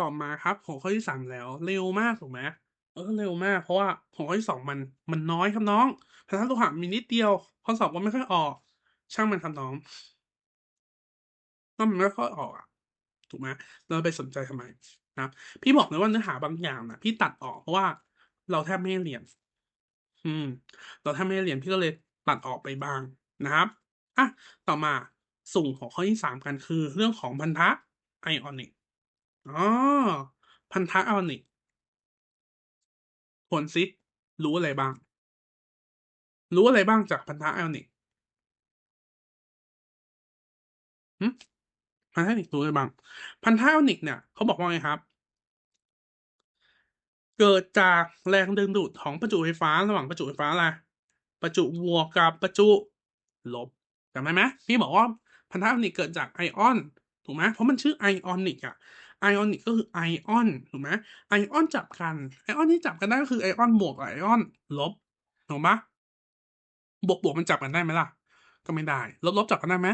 ต่อมาครับหัวข้อที่สามแล้ว เร็วมากถูกไหมเออเร็วมาก เพราะว่าหัวข้อที่สองมันมันน้อยครับน้องพันธะโลหะมีนิดเดียวข้อสอบก็ไม่ค่อยออก ช่างมันครับน้องก็มันไม่ค่อยออกอะถูกไหมเราไปสนใจทำไมนะพี่บอกเลยว่าเนื้อหาบางอย่างนะพี่ตัดออกเพราะว่าเราแทบไม่เรียน อืม เราแทบไม่เรียนพี่ก็เลยตัดออกไปบางนะครับอะต่อมาสุ่มหัวข้อที่สามกันคือ เรื่องของพันธะไอออนิก อ๋อ พันธะไอออนิกผลซิ รู้อะไรบ้าง รู้อะไรบ้างจากพันธะไอออนิกหึพันธะไอออนิกรู้อะไรบ้าง พันธะไอออนิกเนี่ยเขาบอกว่าไงครับ เกิดจากแรงดึงดูดของประจุไฟฟ้าระหว่างประจุไฟฟ้าอะไรประจุบวกกับประจุลบจำได้ไหมพี่บอกว่าพันธะไอออนิกเกิดจากไอออนถูกไหมเพราะมันชื่อไอออนิกอะ ไอออนิกก็คือไอออนถูกไหมไอออนจับกันไอออนที่จับกันได้ก็คือไอออนบวกกับไอออนลบถูกปะบวกบวกมันจับกันได้ไหมล่ะ ก็ไม่ได้ ลบลบจับกันได้ไหม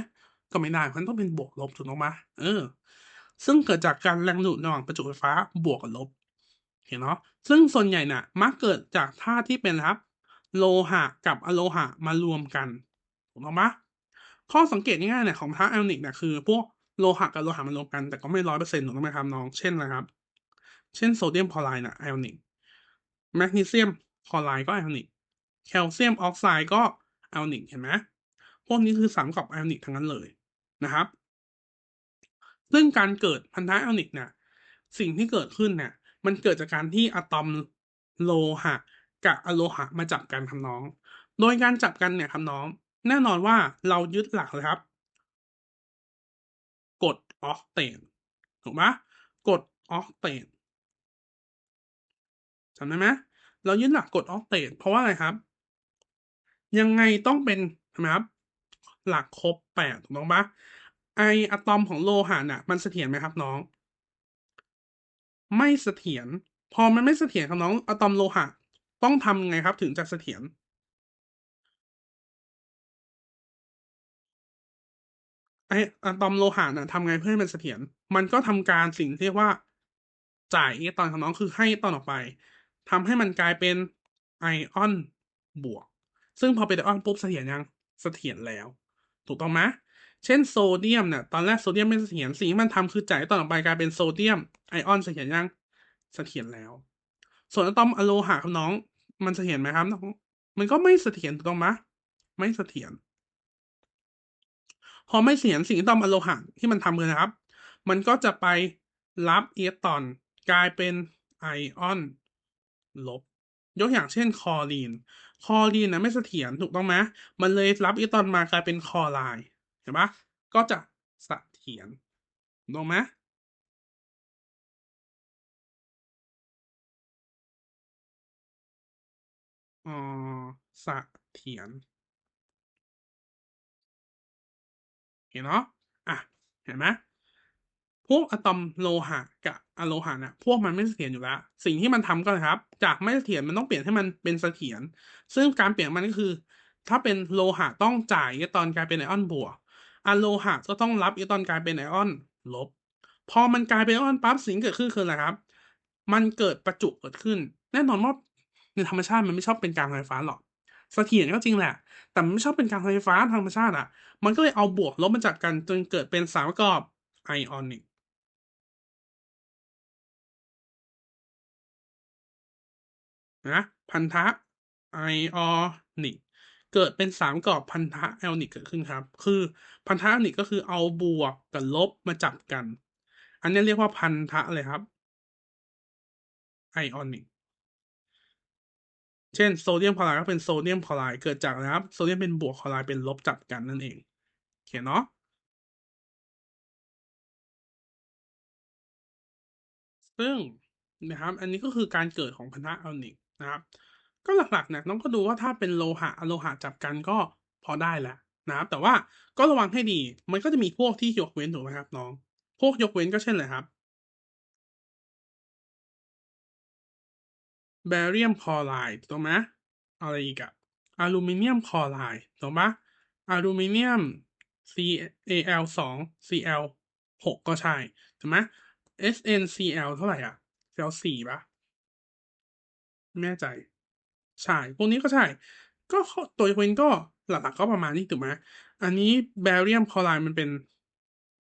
ก็ไม่ได้มันต้องเป็นบวกลบถูกต้องปะเออ ซึ่งเกิดจากการแรงดูดระหว่างประจุไฟฟ้าบวกกับลบเห็นเนาะซึ่งส่วนใหญ่น่ะมักเกิดจากธาตุที่เป็นครับ โลหะกับอะโลหะมารวมกันถูกต้องปะข้อสังเกตง่ายๆเนี่ยของพระไอออนิกเนี่ยคือพวก โลหะกับโลหะมารวมกันแต่ก็ไม่ร้อยเปอร์เซ็นต์ถูกต้องไหมครับน้อง เช่นอะครับ เช่นโซเดียมคลอไรด์น่ะไอออนิก แมกนีเซียมคลอไรด์ก็ไอออนิก แคลเซียมออกไซด์ก็ไอออนิกเห็นไหมพวกนี้คือสามกับไอออนิกทั้งนั้นเลยนะครับ ซึ่งการเกิดพันธะไอออนิกเนี่ยสิ่งที่เกิดขึ้นเนี่ยมันเกิดจากการที่อะตอมโลหะกับอะโลหะมาจับกันครับน้อง โดยการจับกันเนี่ยครับน้อง แน่นอนว่าเรายึดหลักเลยครับ กฎออกเตนถูกไหมกฎออกเตนจำได้ไหมเรายึดหลักกฎออกเตนเพราะว่าอะไรครับ ยังไงต้องเป็นใช่ไหมครับ หลักครบแปดถูกต้องปะไออะตอมของโลหะน่ะ มันเสถียรไหมครับน้อง ไม่เสถียรพอมันไม่เสถียรครับน้องอะตอมโลหะ ต้องทำไงครับ ถึงจะเสถียร ไออะตอมโลหะน่ะทำไงเพื่อให้มันเสถียรมันก็ทำการสิ่งที่เรียกว่าจ่ายอิเล็กตรอนของน้องคือให้อิเล็กตรอนออกไปทำให้มันกลายเป็นไอออนบวก ซึ่งพอเป็นไอออนปุ๊บเสถียรยังเสถียรแล้ว ถูกต้องไหมเช่นโซเดียมเนี่ยตอนแรกโซเดียมไม่เสถียรสิ่งที่มันทำคือจ่ายตอนออกไปกลายเป็นโซเดียมไอออนเสถียรยังเสถียรแล้ว ส่วนอะตอมอะโลหะครับน้อง มันเสถียรไหมครับน้องมันก็ไม่เสถียรถูกต้องไหมไม่เสถียร พอไม่เสียรสิ่งที่ตอมอโลหะที่มันทำเลยนะครับ มันก็จะไปรับอิเล็กตรอน กลายเป็นไอออนลบ ยกอย่างเช่นคลอรีนคลอรีนนะไม่เสถียรถูกต้องไหมมันเลยรับอิเล็กตรอนมากลายเป็นคลอไรด์เห็นปะก็จะเสถียรถูกไหมอ๋อเสถียร เห็นเนาะอะเห็นไหมพวกอะตอมโลหะกับอะโลหะเนี่ยพวกมันไม่เสถียรอยู่แล้ว สิ่งที่มันทำก็เลยครับ จากไม่เสถียรมันต้องเปลี่ยนให้มันเป็นเสถียรซึ่งการเปลี่ยนมันก็คือ ถ้าเป็นโลหะต้องจ่ายอิเล็กตรอนกลายเป็นไอออนบวกอะโลหะก็ต้องรับอิเล็กตรอนกลายเป็นไอออนลบ พอมันกลายเป็นไอออนปั๊บสิ่งเกิดขึ้นคืออะไรครับ มันเกิดประจุเกิดขึ้น แน่นอนว่าในธรรมชาติมันไม่ชอบเป็นการไฟฟ้าหรอก เสถียรก็จริงแหละ แต่ไม่ชอบเป็นการไฟฟ้าทางธรรมชาติอะ มันก็เลยเอาบวกลบมาจากกันจนเกิดเป็นสามประกอบไอออนิกนะพันธะไอออนิกเกิดเป็นสามปรอบพันธะไอออนิกเกิดขึ้นครับ คือพันธะไอออนิกก็คือเอาบวกกับลบมาจับกัน อันนี้เรียกว่าพันธะเลยครับไอออนิก เช่นโซเดียมคลอไรด์ก็เป็นโซเดียมคลอไรด์เกิดจากนะครับโซเดียมเป็นบวกคลอไรด์เป็นลบจับกันนั่นเองโอเคเนาะซึ่งนะครับอันนี้ก็คือการเกิดของพันธะออนิกนะครับก็หลักๆเนี่ยน้องก็ดูว่าถ้าเป็นโลหะอะโลหะจับกันก็พอได้แหละนะครับแต่ว่าก็ระวังให้ดีมันก็จะมีพวกที่ยกเว้นถูกไหมครับน้อง พวกยกเว้นก็เช่นอะไรครับ แบเรียมคลอไรด์ถูกไหมอะไรอีกอะอลูมิเนียมคลอไรด์ถูกปะอลูมิเนียม CAl 2 Cl 6 ก็ใช่ถูกไหม SNCl เท่าไหร่อะ Cl สี่ปะไม่แน่ใจ ใช่ พวกนี้ก็ใช่ ก็ตัวยกเว้นก็หลักๆก็ประมาณนี้ถูกไหมอันนี้แบเรียมคลอไรด์มันเป็น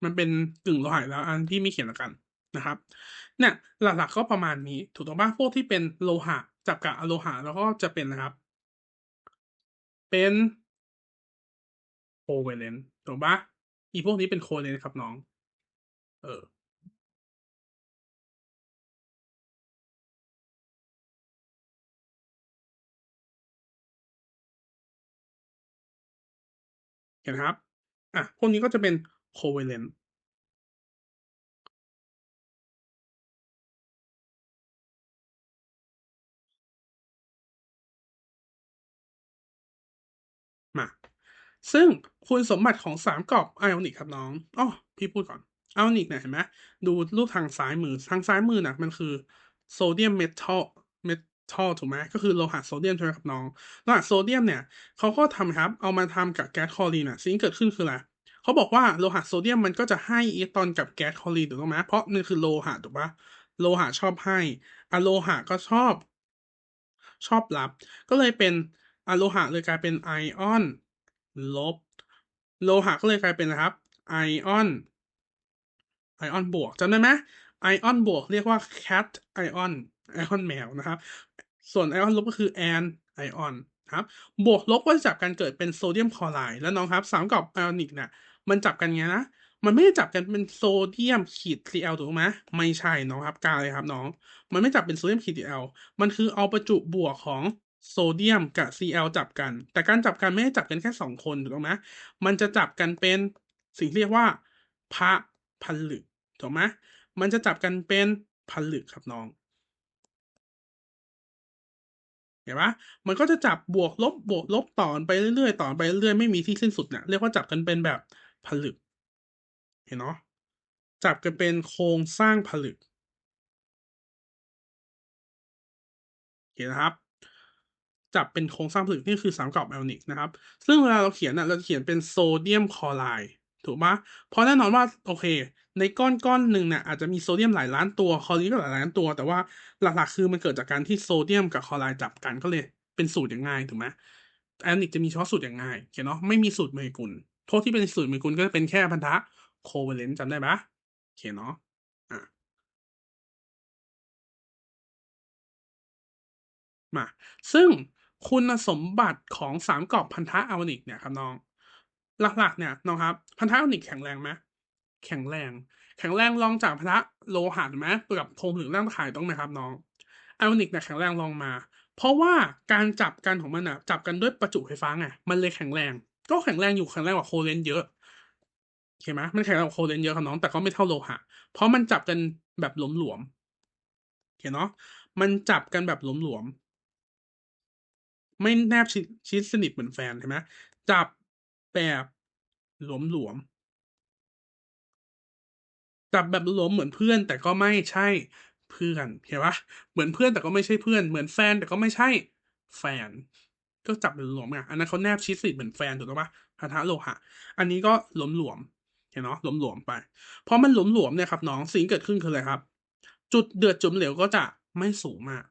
มันเป็นกึ่งโลหะแล้ว อันที่ไม่เขียนแล้วกัน นะครับเนี่ยหลักๆก็ประมาณนี้ถูกต้องป่ะพวกที่เป็นโลหะจับกับอโลหะแล้วก็จะเป็นนะครับ เป็นโคเวเลนต์ถูกปะอีพวกนี้เป็นโคเลนต์ครับน้อง เออเห็นครับ อะ พวกนี้ก็จะเป็นโคเวเลน ซึ่งคุณสมบัติของสามกรอบไอออนิกครับน้องอ๋อพี่พูดก่อนไอออนิกเนี่ยเห็นไหมดูรูปทางซ้ายมือ ทางซ้ายมือนะมันคือโซเดียมเมทัลเมทัลถูกไหมก็คือโลหะโซเดียมใช่ไหมครับน้องโลหะโซเดียมเนี่ยเขาก็ทำครับเอามาทำกับแก๊สคลอรีนอะสิ่งเกิดขึ้นคืออะไรเขาบอกว่าโลหะโซเดียมมันก็จะให้อิเล็กตรอนกับแก๊สคลอรีนถูกไหมเพราะนั่นคือโลหะถูกปะโลหะชอบให้อะโลหะก็ชอบ ชอบรับ ก็เลยเป็นอะโลหะเลยกลายเป็นไอออน ลบ โลหะก็เลยกลายเป็นนะครับไอออนไอออนบวกจำได้ไหมไอออนบวกเรียกว่า cat ไอออนไอออนแมวนะครับ ส่วนไอออนลบก็คือ an ไอออนครับบวกลบก็จะจับกันเกิดเป็นโซเดียมคลอไรด์แล้วน้องครับสามกับไอออนิกเนี่ยมันจับกันไงนะ มันไม่ได้จับกันเป็นโซเดียมขีด Cl ถูกไหมไม่ใช่น้องครับกาเลยครับน้อง มันไม่จับเป็นโซเดียมขีด Cl มันคือเอาประจุบวกของ โซเดียมกับ Cl จับกัน แต่การจับกันไม่ได้จับกันแค่สองคนถูกไหมมันจะจับกันเป็นสิ่งที่เรียกว่าพระผลึกถูกไหมมันจะจับกันเป็นผลึกครับน้องเห็นปะมันก็จะจับบวกลบบวกลบต่อไปเรื่อยๆต่อไปเรื่อยๆไม่มีที่สิ้นสุดเนี่ยเรียกว่าจับกันเป็นแบบผลึก เห็นเนาะจับกันเป็นโครงสร้างผลึกเห็นนะครับ จับเป็นโครงสร้างผลึกนี่คือสามกรอบแอลนิกนะครับ ซึ่งเวลาเราเขียนน่ะเราจะเขียนเป็นโซเดียมคลอไรด์ถูกปะเพราะแน่นอนว่าโอเค ในก้อนก้อนหนึ่งเนี่ยอาจจะมีโซเดียมหลายล้านตัวคลอรีนก็หลายล้านตัว แต่ว่าหลักๆคือมันเกิดจากการที่โซเดียมกับคลอไรด์จับกันก็เลยเป็นสูตรอย่างง่ายถูกไหมแอลนิกจะมีเฉพาะสูตรอย่างง่ายเห็นเนาะไม่มีสูตรโมเลกุลโทษที่เป็นสูตรโมเลกุลก็จะเป็นแค่พันธะโคเวเลนต์จำได้ปะโอเคเนาะอะมา ซึ่ง คุณสมบัติของสามกรอบพันธะอะโอนิกเนี่ยครับน้อง หลักๆเนี่ยน้องครับ พันธะอะโอนิกแข็งแรงไหมแข็งแรง แข็งแรงรองจากพันธะโลหะถูกไหมเปลือกโครงผลึกร่างกายต้องไหมครับน้องอะโอนิกเนี่ยแข็งแรงรองมา เพราะว่าการจับกันของมันอะจับกันด้วยประจุไฟฟ้าไงมันเลยแข็งแรง ก็แข็งแรงอยู่แข็งแรงกว่าโคเลนเยอะโอเคไหมมันแข็งแรงกว่าโคเลนเยอะครับน้องแต่ก็ไม่เท่าโลหะ เพราะมันจับกันแบบหลวมๆเห็นเนาะมันจับกันแบบหลวมๆ ไม่แนบชิดชิดสนิทเหมือนแฟนใช่ไหมจับแบบหลวมๆจับแบบหลวมเหมือนเพื่อน แต่ก็ไม่ใช่เพื่อนเห็นปะเหมือนเพื่อนแต่ก็ไม่ใช่เพื่อน เหมือนแฟนแต่ก็ไม่ใช่แฟน ก็จับแบบหลวมไงอันนั้นเขาแนบชิดสนิทเหมือนแฟนถูกต้องปะพันธะโลหะ อันนี้ก็หลวมๆเห็นเนาะหลวมๆไปเพราะมันหลวมๆเนี่ยครับน้องสิ่งเกิดขึ้นคืออะไรครับ จุดเดือดจุดเหลวก็จะไม่สูงมาก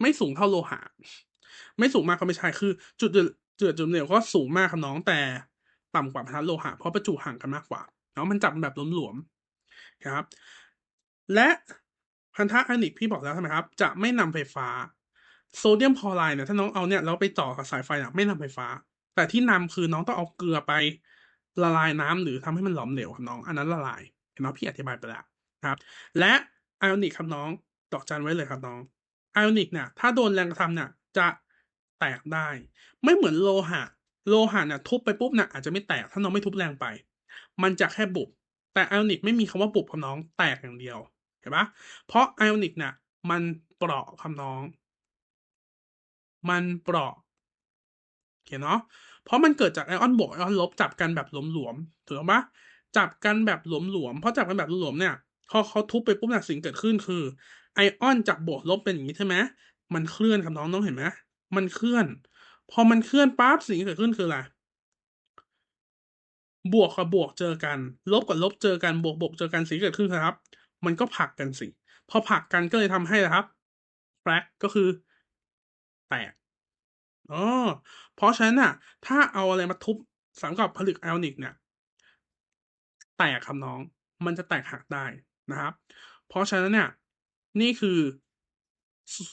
ไม่สูงเท่าโลหะ ไม่สูงมากก็ไม่ใช่คือ จุดเดือดจุดจุดเหลวก็สูงมากครับน้องแต่ต่ำกว่าพันธะโลหะเพราะประจุห่างกันมากกว่าเนาะมันจับแบบหลวมๆครับ และพันธะอะนิกพี่บอกแล้วใช่ไหมครับ จะไม่นำไฟฟ้าโซเดียมคลอไรด์เนี่ยถ้าน้องเอาเนี่ยแล้วไปต่อกับสายไฟเนี่ยไม่นำไฟฟ้า แต่ที่นำคือน้องต้องเอาเกลือไปละลายน้ำหรือทำให้มันหลอมเหลวครับน้องอันนั้นละลายเห็นไหมพี่อธิบายไปแล้วครับ และไอออนิกครับน้องดอกจันไว้เลยครับน้อง ไอออนิกเนี่ยถ้าโดนแรงกระทำเนี่ยจะแตกได้ ไม่เหมือนโลหะ โลหะเนี่ยทุบไปปุ๊บเนี่ยอาจจะไม่แตกถ้าน้องไม่ทุบแรงไป มันจะแค่บุบ แต่ไอออนิกไม่มีคำว่าบุบครับน้องแตกอย่างเดียวเห็นปะเพราะไอออนิกเนี่ยมันเปราะครับน้อง มันเปราะโอเคเนาะเพราะมันเกิดจากไอออนบวกไอออนลบจับกันแบบหลวมๆถูกปะจับกันแบบหลวมๆเพราะจับกันแบบหลวมๆเนี่ยพอเขาทุบไปปุ๊บเนี่ยสิ่งเกิดขึ้นคือ ไอออนจากบวกลบเป็นอย่างนี้ใช่ไหมมันเคลื่อนครับน้องน้องเห็นไหมมันเคลื่อน พอมันเคลื่อนปั๊บสิ่งที่เกิดขึ้นคืออะไรบวกกับบวกเจอกัน ลบกับลบเจอกันบวกบวกเจอกันสิ่งที่เกิดขึ้นครับ มันก็ผลักกันสิพอผลักกันก็เลยทำให้นะครับแฟกก็คือ แตกอ๋อเพราะฉะนั้นน่ะ ถ้าเอาอะไรมาทุบสำกับผลึกไอออนิกเนี่ย แตกครับน้อง มันจะแตกหักได้นะครับ เพราะฉะนั้นเนี่ย นี่คือ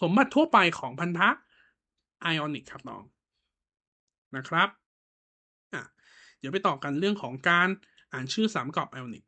สมบัติทั่วไปของพันธะไอออนิกครับน้องนะครับอะเดี๋ยวไปต่อกันเรื่องของการอ่านชื่อสามกรอบไอออนิก